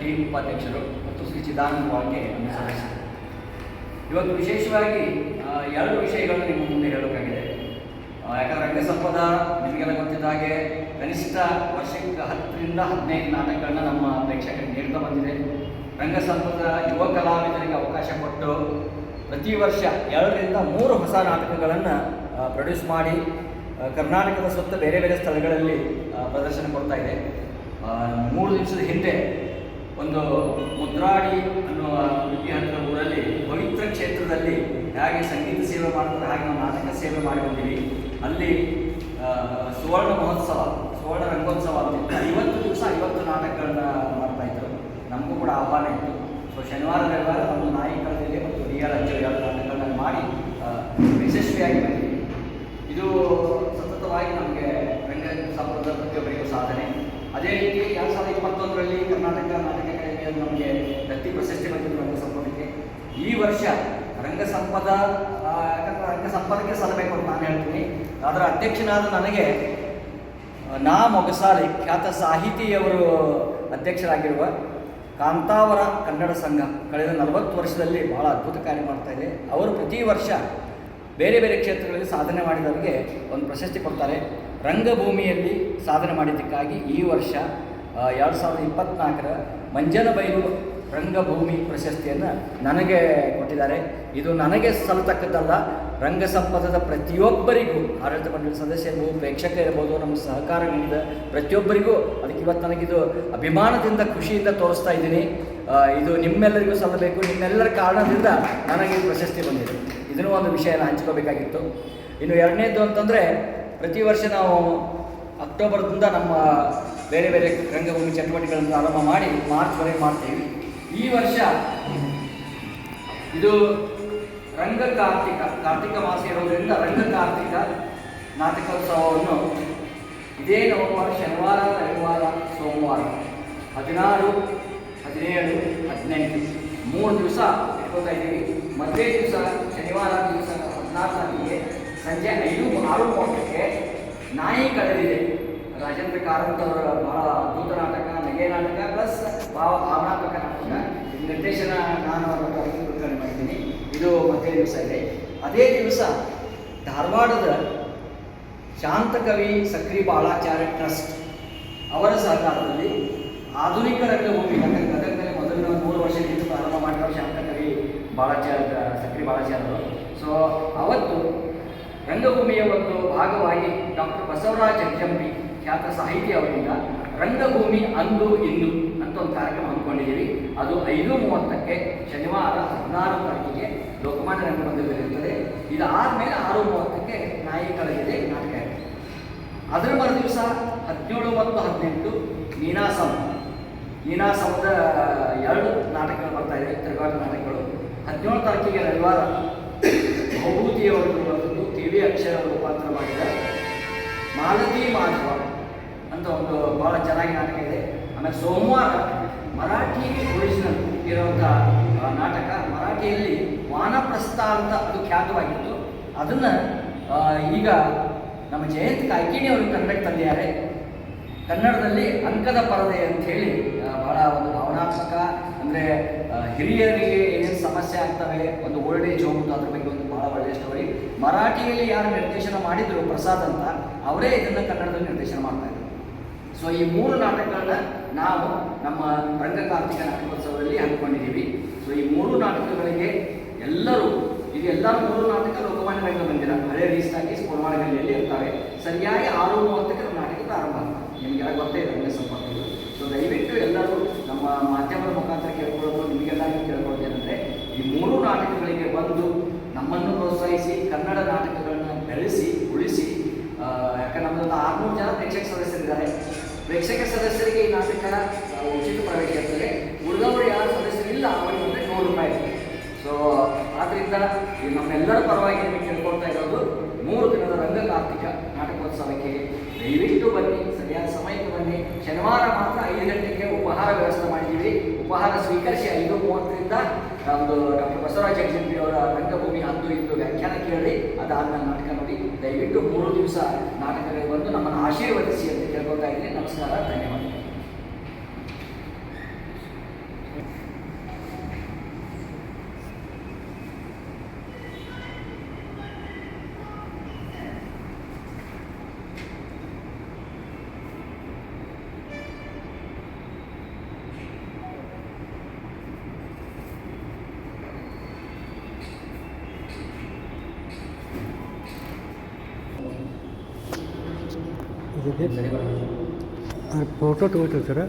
Team ಉಪಾಧ್ಯಕ್ಷರು ಮತ್ತು ಶ್ರೀ ಚಿದಾನಂದ ವಾಳ್ಗೆ ಸದಸ್ಯರು ಇವತ್ತು ವಿಶೇಷವಾಗಿ ಎರಡು ವಿಷಯಗಳನ್ನು ನಿಮ್ಮ ಮುಂದೆ ಹೇಳಬೇಕಾಗಿದೆ. ಯಾಕಂದರೆ ರಂಗ ರಂಗಸಂಪದ ನಿಮಗೆಲ್ಲ ಗೊತ್ತಿದ್ದ ಹಾಗೆ ಕನಿಷ್ಠ ವರ್ಷಕ್ಕೆ ಹತ್ತರಿಂದ ಹದಿನೈದು ನಾಟಕಗಳನ್ನ ನಮ್ಮ ಪ್ರೇಕ್ಷಕರಿಗೆ ನೀಡ್ತಾ ಬಂದಿದೆ. ರಂಗಸಂಪದ ಯುವ ಕಲಾವಿದರಿಗೆ ಅವಕಾಶ ಕೊಟ್ಟು ಪ್ರತಿ ವರ್ಷ ಎರಡರಿಂದ ಮೂರು ಹೊಸ ನಾಟಕಗಳನ್ನು ಪ್ರೊಡ್ಯೂಸ್ ಮಾಡಿ ಕರ್ನಾಟಕದ ಸುತ್ತ ಬೇರೆ ಬೇರೆ ಸ್ಥಳಗಳಲ್ಲಿ ಪ್ರದರ್ಶನ ಕೊಡ್ತಾ ಇದೆ. ಮೂರು ದಿವಸದ ಹಿಂದೆ ಒಂದು ಮುದ್ರಾಡಿ ಅನ್ನುವ ಉಡುಪಿ ಊರಲ್ಲಿ ಪವಿತ್ರ ಕ್ಷೇತ್ರದಲ್ಲಿ ಹೇಗೆ ಸಂಗೀತ ಸೇವೆ ಮಾಡ್ತಾರೆ, ಹಾಗೆ ನಾವು ನಾಟಕ ಸೇವೆ ಮಾಡಿ ಬಂದೀವಿ. ಅಲ್ಲಿ ಸುವರ್ಣ ಮಹೋತ್ಸವ, ಸುವರ್ಣ ರಂಗೋತ್ಸವ ಅಂತ ಐವತ್ತು ದಿವಸ ಐವತ್ತು ನಾಟಕಗಳನ್ನ ಮಾಡ್ತಾ ಇದ್ರು. ನಮಗೂ ಕೂಡ ಆಹ್ವಾನ ಇತ್ತು. ಸೊ ಶನಿವಾರ, ರವಿವಾರ ನಮ್ಮ ನಾಯಕರಲ್ಲಿ ಮತ್ತು ಡಿ ಆರ್ ನಾಟಕಗಳನ್ನ ಮಾಡಿ ಯಶಸ್ವಿಯಾಗಿ ಬಂದಿದ್ದೀವಿ ಇದು ಸತತವಾಗಿ ನಮಗೆ ರಂಗ ಪ್ರತಿಯೊಬ್ಬರಿಗೂ ಸಾಧನೆ. ಅದೇ ರೀತಿ ಎರಡು ಸಾವಿರದ ಇಪ್ಪತ್ತೊಂದರಲ್ಲಿ ಕರ್ನಾಟಕ ನಾಟಕ ಅಕಾಡೆಮಿಯಲ್ಲಿ ನಮಗೆ ದತ್ತಿ ಪ್ರಶಸ್ತಿ ಬಂದಿದ್ದು ರಂಗ ಸಂಪದಕ್ಕೆ ಈ ವರ್ಷ ರಂಗ ಸಂಪದ ರಂಗ ಸಂಪದಕ್ಕೆ ಸಲ್ಲಬೇಕು ಅಂತ ನಾನು ಹೇಳ್ತೀನಿ. ಅದರ ಅಧ್ಯಕ್ಷನಾದ ನನಗೆ ನಾ ಮೊಗಸಾಲೆ ಖ್ಯಾತ ಸಾಹಿತಿಯವರು ಅಧ್ಯಕ್ಷರಾಗಿರುವ ಕಾಂತಾವರ ಕನ್ನಡ ಸಂಘ ಕಳೆದ ನಲವತ್ತು ವರ್ಷದಲ್ಲಿ ಬಹಳ ಅದ್ಭುತ ಕಾರ್ಯ ಮಾಡ್ತಾ ಇದೆ. ಅವರು ಪ್ರತಿ ವರ್ಷ ಬೇರೆ ಬೇರೆ ಕ್ಷೇತ್ರಗಳಲ್ಲಿ ಸಾಧನೆ ಮಾಡಿದವರಿಗೆ ಒಂದು ಪ್ರಶಸ್ತಿ ಕೊಡ್ತಾರೆ. ರಂಗಭೂಮಿಯಲ್ಲಿ ಸಾಧನೆ ಮಾಡಿದ್ದಕ್ಕಾಗಿ ಈ ವರ್ಷ ಎರಡು ಸಾವಿರದ ಇಪ್ಪತ್ತ್ನಾಲ್ಕರ ಮಂಜನಬೈಲು ರಂಗಭೂಮಿ ಪ್ರಶಸ್ತಿಯನ್ನು ನನಗೆ ಕೊಟ್ಟಿದ್ದಾರೆ. ಇದು ನನಗೆ ಸಲ್ಲತಕ್ಕದ್ದಲ್ಲ, ರಂಗ ಸಂಪದದ ಪ್ರತಿಯೊಬ್ಬರಿಗೂ, ಆಡಳಿತ ಮಂಡಳಿ ಸದಸ್ಯರು ಪ್ರೇಕ್ಷಕ ಇರ್ಬೋದು, ನಮ್ಮ ಸಹಕಾರ ನೀಡಿದ ಪ್ರತಿಯೊಬ್ಬರಿಗೂ ಅದಕ್ಕೆ ಇವತ್ತು ನನಗಿದು ಅಭಿಮಾನದಿಂದ ಖುಷಿಯಿಂದ ತೋರಿಸ್ತಾ ಇದ್ದೀನಿ. ಇದು ನಿಮ್ಮೆಲ್ಲರಿಗೂ ಸಲ್ಲಬೇಕು, ನಿಮ್ಮೆಲ್ಲರ ಕಾರಣದಿಂದ ನನಗೆ ಪ್ರಶಸ್ತಿ ಬಂದಿದೆ. ಇದನ್ನು ಒಂದು ವಿಷಯನ ಹಂಚ್ಕೋಬೇಕಾಗಿತ್ತು. ಇನ್ನು ಎರಡನೇದು ಅಂತಂದರೆ, ಪ್ರತಿ ವರ್ಷ ನಾವು ಅಕ್ಟೋಬರ್ದಿಂದ ನಮ್ಮ ಬೇರೆ ಬೇರೆ ರಂಗಭೂಮಿ ಚಟುವಟಿಕೆಗಳನ್ನು ಆರಂಭ ಮಾಡಿ ಮಾರ್ಚ್ವರೆಗೆ ಮಾಡ್ತೀವಿ. ಈ ವರ್ಷ ಇದು ರಂಗ ಕಾರ್ತಿಕ ಕಾರ್ತಿಕ ಮಾಸ ಇರೋದರಿಂದ ರಂಗ ಕಾರ್ತಿಕ ನಾಟಕೋತ್ಸವವನ್ನು ಇದೇ ನವೆಂಬರ್, ಶನಿವಾರ, ರವಿವಾರ, ಸೋಮವಾರ ಹದಿನಾರು, ಹದಿನೇಳು, ಹದಿನೆಂಟು, ಮೂರು ದಿವಸ ಇಟ್ಕೋತಾ ಇದ್ದೀವಿ ಮದುವೆ ದಿವಸ ಶನಿವಾರ ದಿವಸ ಹದಿನಾರು ತಾರೀಕಿಗೆ ಸಂಜೆ ಐದು ಆರು ಮೂವತ್ತಕ್ಕೆ ನಾಯಿ ಕಳೆದಿದೆ ರಾಜೇಂದ್ರ ಕಾರಂತ್ ಅವರ ಬಹಳ ಅದ್ಭುತ ನಾಟಕ ನಗೆ ನಾಟಕ ಪ್ಲಸ್ ಭಾವ ಭಾವನಾತ್ಮಕ ನಾಟಕ ನಿರ್ದೇಶನ ನಾನು ಬಿಡುಗಡೆ ಮಾಡಿದ್ದೀನಿ ಇದು ಮದುವೆ ದಿವಸ ಇದೆ ಅದೇ ದಿವಸ ಧಾರವಾಡದ ಶಾಂತಕವಿ ಸಕ್ರಿ ಬಾಳಾಚಾರ್ಯ ಟ್ರಸ್ಟ್ ಅವರ ಸಹಕಾರದಲ್ಲಿ ಆಧುನಿಕ ರಂಗಭೂಮಿ ಯಾಕಂದ್ರೆ ಗದಗದಲ್ಲಿ ಮೊದಲಿನ ಮೂರು ವರ್ಷದಿಂದ ಪ್ರಾರಂಭ ಮಾಡಿರೋ ಶಾಂತಕವಿ ಬಾಳಾಚಾರ್ಯ ಸಕ್ರಿ ಅಂತ ಸೊ ಅವತ್ತು ರಂಗಭೂಮಿಯ ಒಂದು ಭಾಗವಾಗಿ ಡಾಕ್ಟರ್ ಬಸವರಾಜ ಜಂಪಿ ಖ್ಯಾತ ಸಾಹಿತಿ ಅವರಿಂದ ರಂಗಭೂಮಿ ಅಂದು ಇಂದು ಅಂತ ಒಂದು ಕಾರ್ಯಕ್ರಮ ಹಮ್ಮಿಕೊಂಡಿದ್ದೀವಿ. ಅದು ಐದು ಮೂವತ್ತಕ್ಕೆ ಶನಿವಾರ ಹದಿನಾರು ತಾರೀಕಿಗೆ ಲೋಕಮಾನ್ಯ ರಂಗಮಂದಿರದಲ್ಲಿ ಇರ್ತದೆ ಆದಮೇಲೆ ಆರು ಮೂವತ್ತಕ್ಕೆ ನಾಯಿ ಕಳೆದಿದೆ, ನಾಟಕ ಇದೆ. ಅದರ ಮರು ದಿವಸ ಹದಿನೇಳು ಮತ್ತು ಹದಿನೆಂಟು ನೀನಾಸಂ ನೀನಾಸಮದ ಎರಡು ನಾಟಕಗಳು ಬರ್ತಾ ಇದೆ ತಿರುಗಾಟ ನಾಟಕಗಳು. ಹದಿನೇಳು ತಾರೀಕಿಗೆ ರವಿವಾರ ಭೂತಿಯವರು ಬರೆದು ಕೆ ವಿ ಅಕ್ಷರ ರೂಪಾಂತರ ಮಾಡಿದ ಮಾಲತಿ ಮಾಧವ ಅಂತ ಒಂದು ಭಾಳ ಚೆನ್ನಾಗಿ ನಾಟಕ ಇದೆ. ಆಮೇಲೆ ಸೋಮವಾರ ಮರಾಠಿ ಒರಿಜಿನಲ್ ಇರುವಂಥ ನಾಟಕ ಮರಾಠಿಯಲ್ಲಿ ವಾನಪ್ರಸ್ಥ ಅಂತ ಅದು ಖ್ಯಾತವಾಗಿತ್ತು. ಅದನ್ನು ಈಗ ನಮ್ಮ ಜಯಂತ್ ಕಾಯ್ಕಿಣಿ ಅವರು ಕನ್ನಡಕ್ಕೆ ತಂದಿದ್ದಾರೆ. ಕನ್ನಡದಲ್ಲಿ ಅಂಕದ ಪರದೆ ಅಂತ ಹೇಳಿ ಬಹಳ ಒಂದು ಭಾವನಾತ್ಮಕ, ಅಂದರೆ ಹಿರಿಯರಿಗೆ ಏನೇನು ಸಮಸ್ಯೆ ಆಗ್ತವೆ, ಒಂದು ಓಲ್ಡ್ ಏಜ್ ಹೋಗುವುದು ಅದ್ರ ಬಗ್ಗೆ ಒಂದು ಬಹಳ ಒಳ್ಳೆಯ ಸ್ಟೋರಿ ಮರಾಠಿಯಲ್ಲಿ ಯಾರು ನಿರ್ದೇಶನ ಮಾಡಿದ್ರು ಪ್ರಸಾದ್ ಅಂತ, ಅವರೇ ಇದನ್ನು ಕನ್ನಡದಲ್ಲಿ ನಿರ್ದೇಶನ ಮಾಡ್ತಾ ಇದ್ರು. ಸೊ ಈ ಮೂರು ನಾಟಕಗಳನ್ನ ನಾವು ನಮ್ಮ ರಂಗಕಾರ್ತಿಕ ನಾಟಕೋತ್ಸವದಲ್ಲಿ ಹಮ್ಮಿಕೊಂಡಿದ್ದೀವಿ ಸೊ ಈ ಮೂರು ನಾಟಕಗಳಿಗೆ ಎಲ್ಲರೂ, ಇದು ಎಲ್ಲ ಮೂರು ನಾಟಕ ಲೋಕಮಾನ್ಯ ರಂಗಮಂದಿರ ಹಳೆ ರೀಸ್ಟಾಗಿ ಸ್ಫೋರ್ವಾಡಗಲ್ಲಿಯಲ್ಲಿ ಇರ್ತವೆ ಸರಿಯಾಗಿ ಆರು ಮೂವತ್ತಕ್ಕೆ ನಾಟಕ ಪ್ರಾರಂಭ ಆಗ್ತದೆ ನಿಮಗೆಲ್ಲ ಗೊತ್ತೇ ಇದೆ ರಂಗ ಇದು ಸೊ ದಯವಿಟ್ಟು ಎಲ್ಲರೂ ನಮ್ಮ ಮಾಧ್ಯಮದ ಮುಖಾಂತರ ಕೇಳ್ಕೊಳ್ಳೋದು, ನಿಮಗೆಲ್ಲರಿಗೂ ಕೇಳ್ಕೊಳ್ಳೋದು ಏನಂದರೆ, ಈ ಮೂರು ನಾಟಕಗಳಿಗೆ ಬಂದು ನಮ್ಮನ್ನು ಪ್ರೋತ್ಸಾಹಿಸಿ, ಕನ್ನಡ ನಾಟಕಗಳನ್ನು ಬೆಳೆಸಿ, ಉಳಿಸಿ ಯಾಕಂದ್ರೆ ನಮ್ಮದೊಂದು ಆರುನೂರು ಜನ ಪ್ರೇಕ್ಷಕ ಸದಸ್ಯರಿದ್ದಾರೆ. ಪ್ರೇಕ್ಷಕ ಸದಸ್ಯರಿಗೆ ಈ ನಾಟಕ ಉಚಿತ ಪ್ರವೇಶ ಇರ್ತದೆ. ಉಳಿದವರು ಯಾರು ಸದಸ್ಯರಿಲ್ಲ, ಅವರಿಗೆ ಅಂದರೆ ನೂರು ರೂಪಾಯಿ ಸೊ ಆದ್ದರಿಂದ ನಮ್ಮೆಲ್ಲರ ಪರವಾಗಿ ಮೂವತ್ತರಿಂದ ನಮ್ಮದು ಡಾಕ್ಟರ್ ಬಸವರಾಜ ಜಗಜಿಂಪಿ ಅವರ ರಂಗಭೂಮಿ ಅಂದು ಇಂದು ವ್ಯಾಖ್ಯಾನ ಕೇಳಿ ಅದಾದ್ಮೇಲೆ ನಾಟಕ ನೋಡಿ. ದಯವಿಟ್ಟು ಮೂರು ದಿವಸ ನಾಟಕಗಳಿಗೆ ಬಂದು ನಮ್ಮನ್ನು ಆಶೀರ್ವದಿಸಿ ಅಂತ ಕೇಳ್ಕೊತಾ ಇದ್ದೀನಿ. ನಮಸ್ಕಾರ ಫೋಟೋ ತಗೋತೀವಿ ಸರ್